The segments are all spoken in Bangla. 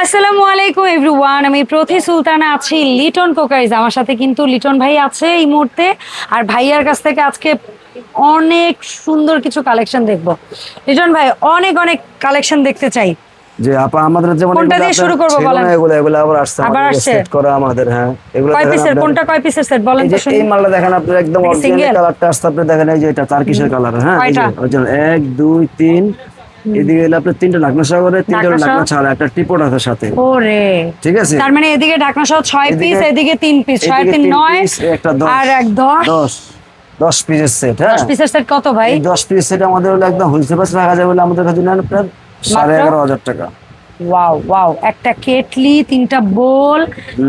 আসসালামু আলাইকুম এভরিওয়ান আমি প্রতি সুলতানা আছি লিটন কোকারিজ। আমার সাথে কিন্তু লিটন ভাই আছে এই মুহূর্তে আর ভাইয়ার কাছ থেকে আজকে অনেক সুন্দর কিছু কালেকশন দেখব। লিটন ভাই অনেক অনেক কালেকশন দেখতে চাই। যে আপা আমাদের যেমন কোনটা দিয়ে শুরু করব বলেন? এগুলো এগুলো আবার আসছে আবার আসছে? সেট করা আমাদের হ্যাঁ। এগুলো কয় পিসের কোনটা কয় পিসের সেট বলেন তো এই মালটা দেখেন আপনার একদম অরিজিনাল কালারটা আসছে আপনি দেখেন এই যে এটা তারকিশের কালার হ্যাঁ এই যে কয়টা? original, এক দুই তিন এদিকে এলে আপনার তিনটা ঢাকনা সহ করে তিনটা ঢাকনা ছাড়া একটা টিপট আছে সাথে। ওরে। ঠিক আছে? তার মানে এদিকে ঢাকনা সহ ছয় পিস এদিকে তিন পিস ছয় এদিকে তিন তিন নয় piece, একটা দশ। আর এক দশ। দশ। দশ পিসের সেট হ্যাঁ? দশ পিসের সেট কত ভাই? দশ পিস সেট আমাদের হলো একদম হোলসেল প্রাইস রাখা যাবে বলে আমাদের কাছে নেন আপনার সাড়ে এগারো হাজার টাকা। ওয়াও ওয়াও একটা কেটলি তিনটা বোল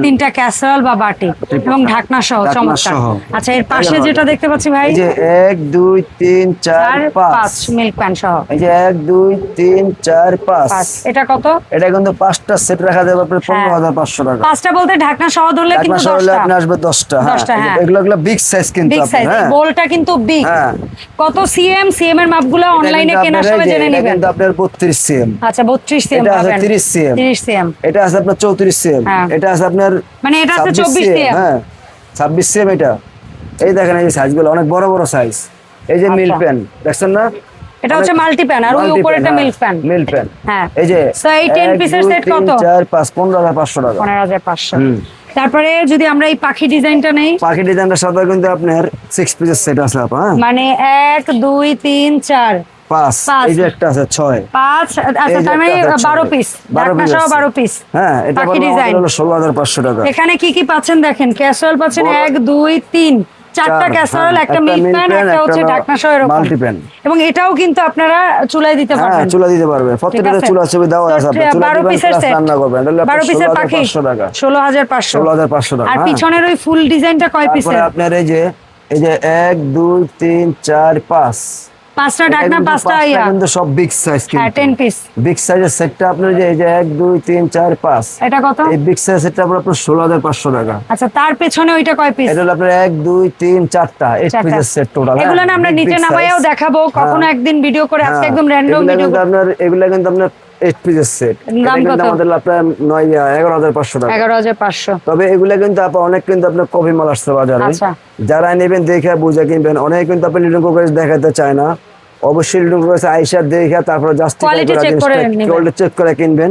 তিনটা ক্যাসারল বা বাটি এবং ঢাকনা সহ চমৎকার। আচ্ছা এর পাশে যেটা দেখতে পাচ্ছি ভাই? এই যে এক দুই তিন চার চার পাঁচ। পাঁচ মিল্ক প্যান সহ। এই যে এক দুই তিন চার পাঁচ। পাঁচ। এটা কত? এটা কিন্তু পাঁচটা সেট রাখা যাবে আপনার পনেরো হ্যাঁ। হাজার পাঁচশো টাকা। পাঁচটা বলতে ঢাকনা সহ ধরলে কিন্তু মাস হলে দশটা। আপনি আসবে দশটা হ্যাঁ। দশটা, হ্যাঁ। এগুলো এগুলো বিগ সাইজ কিন্তু আপনার হ্যাঁ। বোলটা কিন্তু বিগ হ্যাঁ। কত সিএম সিএম এর মাপগুলো অনলাইনে কেনার সময় জেনে নেবেন। কিন্তু আপনার বত্রিশ সিএম আচ্ছা বত্রিশ সিএম এটা পাবেন। 30 CM তিরিশ সিএম। এটা আছে আপনার চৌত্রিশ সিএম। হ্যাঁ। এটা আছে আপনার মানে এটা আছে 24 CM, CM হ্যাঁ। ছাব্বিশ সিএম এটা। এই দেখেন এই সাইজগুলো অনেক বড় বড় সাইজ এই যে মিল আচ্ছা। প্যান দেখছেন না? এটা হচ্ছে মাল্টি প্যান আর ওই উপরেটা মিল্ক প্যান। Milk pan. হ্যাঁ। এই যে So, এই 10 এক, piece এর দুই, set তিন, কত? চার পাঁচ পনেরো হাজার পাঁচশো টাকা। পনেরো হাজার পাঁচশো। হুম। তারপরে যদি আমরা এই পাখি ডিজাইনটা নেই? পাখি ডিজাইনটা সাথে কিন্তু আপনার সিক্স পিসের সেট আছে আপা হ্যাঁ। মানে এক দুই তিন চার। পাঁচ। এই যে একটা আছে ছয়। পাঁচ আচ্ছা তার মানে বারো পিস বারো ঢাকনা সহ বারো পিস হ্যাঁ এটা হলো ষোলো হাজার পাঁচশো টাকা। এখানে কি কি পাচ্ছেন দেখেন? পাচ্ছেন এক দুই তিন। চারটা চার, হ্যাঁ, একটা মিল্ক প্যান একটা হচ্ছে ঢাকনা সহ এরকম। এবং এটাও কিন্তু আপনারা চুলায় দিতে হ্যাঁ পারবেন। চুলা দিতে পারবে। প্রত্যেকটা। চুলা ছবি দেওয়া আছে আপনি চুলা বারো দিবেন পিসের সেট রান্না করবেন। এটা হলো বারো আপনার পিসের পাখি। পাঁচশো টাকা। ষোলো হাজার পাঁচশো। ষোলো হাজার পাঁচশো টাকা। আর হ্যাঁ। পিছনের ওই ফুল ডিজাইনটা কয় পিসের আপনার এই যে এই যে এক দুই তিন চার পাঁচ। পাঁচটা ঢাকনা পাঁচটা ইয়া। কিন্তু সব বিগ সাইজ হ্যাঁ কিন্তু। পিস বিগ সাইজের সেটটা আপনার যে এই যে এক দুই তিন চার পাঁচ। এটা কত? এই বিগ সাইজ সেটটা আপনার আপনার ষোলো হাজার পাঁচশো টাকা। আচ্ছা তার পেছনে ওইটা কয় পিস এটা হলো আপনার এক দুই তিন চারটা। এইট পিসের সেট টোটাল এগুলো না আমরা নিচে নামাইও দেখাবো কখনো একদিন ভিডিও করে আজকে একদম র্যান্ডম ভিডিও আপনার এগুলা কিন্তু আপনার এইট পিসের সেট দাম আমাদের আপনার নয় এগারো হাজার পাঁচশো টাকা। এগারো হাজার পাঁচশো। তবে এগুলা কিন্তু আপা অনেক কিন্তু আপনার কপি মাল আসছে বাজারে। আচ্ছা। যারা নেবেন দেখে বুঝে কিনবেন। অনেক কিন্তু আপনি কোকারিজ দেখাতে চায় না। অবশ্যই লিটন কোকারিজ আইসা দেখে তারপরে জাস্ট চেক করে কিনবেন।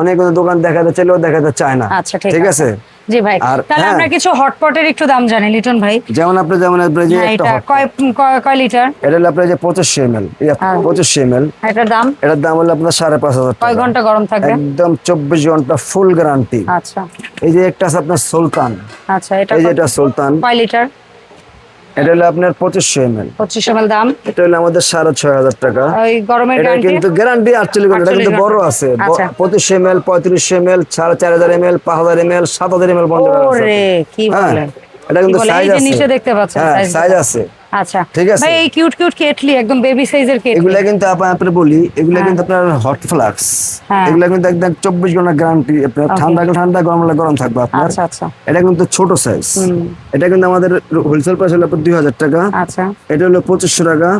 অনেক দোকান দেখাতে চাইলেও দেখাতে চায় না। আচ্ছা ঠিক আছে? জি ভাই। তাহলে হ্যাঁ। আমরা কিছু হটপটের একটু দাম জানি লিটন ভাই। যেমন আপনি যেমন আপনার যে একটা এটা hot pot, কয় কয়- কয় লিটার? এটা হলো আপনার যে পঁচিশশো এম এল হ্যাঁ। পঁচিশশো এম এল এটার দাম? এটার দাম হলো আপনার সাড়ে পাঁচ হাজার কয় ঘণ্টা গরম থাকবে? একদম চব্বিশ ঘণ্টা ফুল গ্যারান্টি আচ্ছা। এই যে একটা আছে আপনার সুলতান। আচ্ছা এটা এই যে এটা সুলতান। কয় লিটার? এটা হলো আপনার পঁচিশশো এম এল পঁচিশ এমএল দাম? এটা হলো আমাদের সাড়ে ছয় হাজার টাকা। গরমের এটা কিন্তু গ্যারান্টি আটচল্লিশ ঘণ্টা। এটা 48 কিন্তু বড় আছে। পঁচিশশো পঁচিশ এম এল পঁয়ত্রিশ এম এল সাড়ে চার হাজার এম এল পাঁচ হাজার এম এল সাত হাজার এম এল হ্যাঁ। বলেন? এটা কিন্তু সাইজ আছে। নিচে দেখতে পাচ্ছেন হ্যাঁ সাইজ আছে। আচ্ছা। ঠিক আছে। ভাই এই কিউট কিউট কেটলি একদম বেবি সাইজের কেটলি এগুলা কিন্তু আপনার আপনি বলি এগুলা কিন্তু আপনার হট ফ্লাক্স হ্যাঁ। এগুলা কিন্তু একদম চব্বিশ ঘণ্টা গ্যারান্টি আপনার ঠান্ডা ঠান্ডা গরম হলে গরম থাকবে আপনার। আচ্ছা আচ্ছা। এটা কিন্তু ছোট সাইজ এটা কিন্তু আমাদের হোলসেল প্রাইস হলো আপনার দুই হাজার টাকা। আচ্ছা। এটা হলো পঁচিশশো টাকা।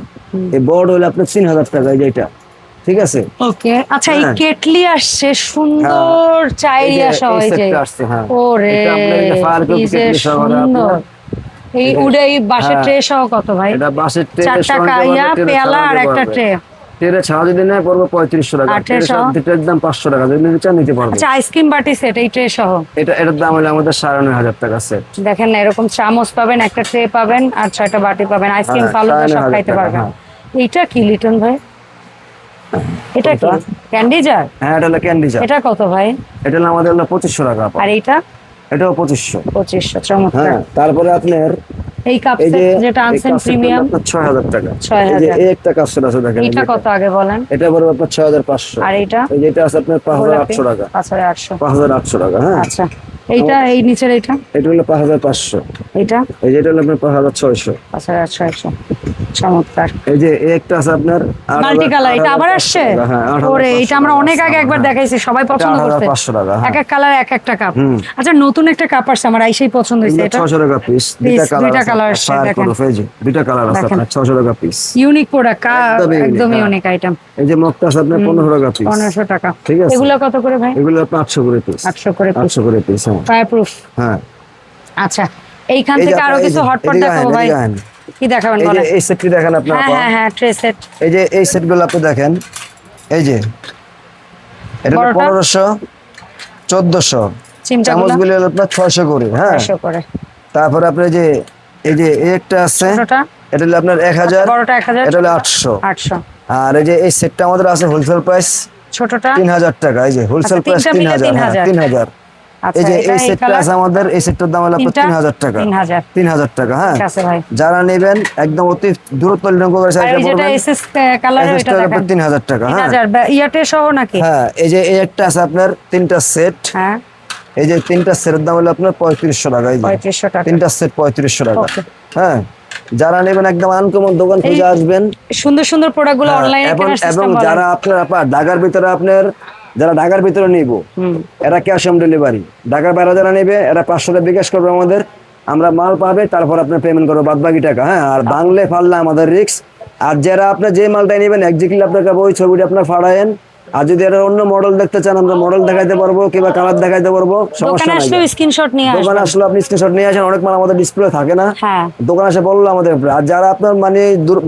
এই বড় হলো আপনার তিন হাজার টাকা এই যে এটা। ঠিক আছে? ওকে আচ্ছা এই হ্যাঁ। কেটলি আসছে সুন্দর চায়ের আসা হয় যে। সেটটা আসছে, হ্যাঁ। ওরে সুন্দর। এই উড়ে এই বাঁশের হ্যাঁ। ট্রে সহ কত ভাই? এটা বাসের চারটা কাইয়া পেয়ালা আর একটা ট্রে ট্রে ছাড়া যদি নেয় পড়বে পঁয়ত্রিশশো টাকা। ট্রে? ট্রের দাম পাঁচশো টাকা যদি নিতে চান নিতে পারবে। আচ্ছা আইসক্রিম বাটি সেট এই ট্রে সহ। এটা এটার দাম হলো আমাদের সাড়ে নয় হাজার টাকা সেট দেখেন না এরকম চামচ পাবেন একটা ট্রে পাবেন আর ছয়টা বাটি পাবেন। আইসক্রিম ফালুদা সব খাইতে পারবেন। হ্যাঁ। এইটা কি লিটন ভাই? এটা কি? ক্যান্ডি জার হ্যাঁ এটা হলো ক্যান্ডি জার এটা কত ভাই? এটা হলো আমাদের হলো পঁচিশশো টাকা আর এটা এটাও 2500 2500 চমৎকার। হ্যাঁ, তারপরে আপনার এই কাপ যেটা প্রিমিয়াম 6000 টাকা। 6000 এই একটা কাপ দেখেন এটা কত আগে বলেন? এটা আপনার 6500 আর এটা এই যে আছে আপনার 5800 টাকা। 5800 5800 টাকা হ্যাঁ। আচ্ছা এইটা এই নিচের এটা এটা হলো পাঁচশো। এটা এই যেইটা হলো আপনার 5600 5600 চমৎকার এই যে একটা আছে আপনার মাল্টি কালার এটা আবার আসছে হ্যাঁ, ওরে এটা আমরা অনেক আগে একবার হ্যাঁ। দেখাইছি সবাই পছন্দ করছে পাঁচশো টাকা, হ্যাঁ। এক এক কালার এক একটা কাপ আচ্ছা নতুন একটা কাপ আসছে আমার আইসেই পছন্দ হয়েছে এটা ছশো টাকা পিস দুইটা কালার আসছে, দেখেন। দুইটা কালার আছে। আপনার ছশো টাকা পিস ইউনিক প্রোডাক্ট হ্যাঁ। অনেক আইটেম এই যে মগটা আছে আপনার পনেরো টাকা পিস পনেরোশো টাকা ঠিক আছে। এগুলো কত করে ভাই এগুলো আপনার আটশো করে পিস আটশো করে piece। আটশো করে পিস হ্যাঁ ফায়ার প্রুফ হ্যাঁ আচ্ছা এইখান থেকে আরও কিছু হটপট দেখাবো ভাই। কি দেখাবেন বলেন? এই সেটটি দেখেন আপনারা হ্যাঁ, হ্যাঁ হ্যাঁ ট্রে সেট এই যে এই সেটগুলো আপনি দেখেন। এই যে। এটা 1500 1400 চামচগুলো হলো আপনার 600 করে হ্যাঁ। 600 করে। তারপর আপনি যে এই যে একটা আছে। এটা হলো আপনার 1000 আচ্ছা, বড়টা 1000 এটা হলো 800 800 আর এই যে এই সেটটা আমাদের আছে হোলসেল প্রাইস ছোটটা? 3000 টাকা এই যে হোলসেল প্রাইস 3000 3000 এই যে এই সেটটা আছে আমাদের এই সেটটার দাম হলো টাকা। টাকা হ্যাঁ। যারা নেবেন একদম অতি দূরত্ব লিডং করে সাইজে এই যেটা এসএস কালার এটা দেখেন। তিন হাজার টাকা হ্যাঁ। ইয়াতে সহ নাকি? হ্যাঁ এই যে এই একটা আছে আপনার তিনটা সেট। হ্যাঁ। এই যে তিনটা সেটের দাম হলো আপনার পঁয়ত্রিশশো টাকা এই টাকা। তিনটা সেট পঁয়ত্রিশশো টাকা। হ্যাঁ। যারা নেবেন একদম আনকমন দোকান খুঁজে আসবেন। সুন্দর সুন্দর প্রোডাক্টগুলো হ্যাঁ, অনলাইনে এবং যারা আপনার আপনার ঢাকার ভিতরে আপনার যারা ঢাকার ভিতরে নিব এরা ক্যাশ অন ডেলিভারি ঢাকার বাইরে যারা নেবে এরা পাঁচশো টাকা বিকাশ করবে আমাদের। আমরা মাল পাবে তারপর আপনার পেমেন্ট করব বাদ বাকি টাকা হ্যাঁ? আর বাংলে ফাললে আমাদের রিক্স আর যারা আপনার যে মালটা নেবেন একজিক্টলি আপনাকে ওই ছবিটা আপনার ফাড়ায়েন আর যদি এর অন্য মডেল দেখতে চান আমরা মডেল দেখাইতে পারব কিংবা কালার দেখাইতে পারব সমস্যা দোকানে নাই আসলেও স্ক্রিনশট নিয়ে দোকানে আসলে আপনি স্ক্রিনশট নিয়ে আসেন অনেক মাল আমাদের ডিসপ্লে থাকে না। হ্যাঁ। দোকানে এসে বলল আমাদের আর যারা আপনার মানে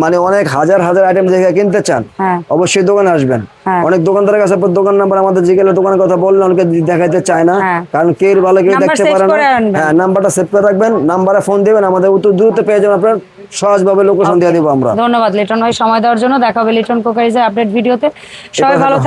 মানে অনেক হাজার হাজার আইটেম দেখে কিনতে চান হ্যাঁ। অবশ্যই দোকানে আসবেন। হ্যাঁ। অনেক দোকানদারের কাছে দোকান নাম্বার আমাদের দোকানের কথা বললে অনেকে দেখাইতে চায় না। কারণ কে ভালো কেউ দেখতে পারে না। হ্যাঁ নাম্বারটা সেভ করে রাখবেন। নাম্বারে ফোন দিবেন আমাদের উত্তর দ্রুত পেয়ে যাবেন আপনার। সহজভাবে লোকেশন দিয়ে দিব আমরা। ধন্যবাদ লিটন ভাই। সময় দেওয়ার জন্য দেখা হবে লিটন কোকারিজের আপডেট ভিডিওতে। সবাই ভালো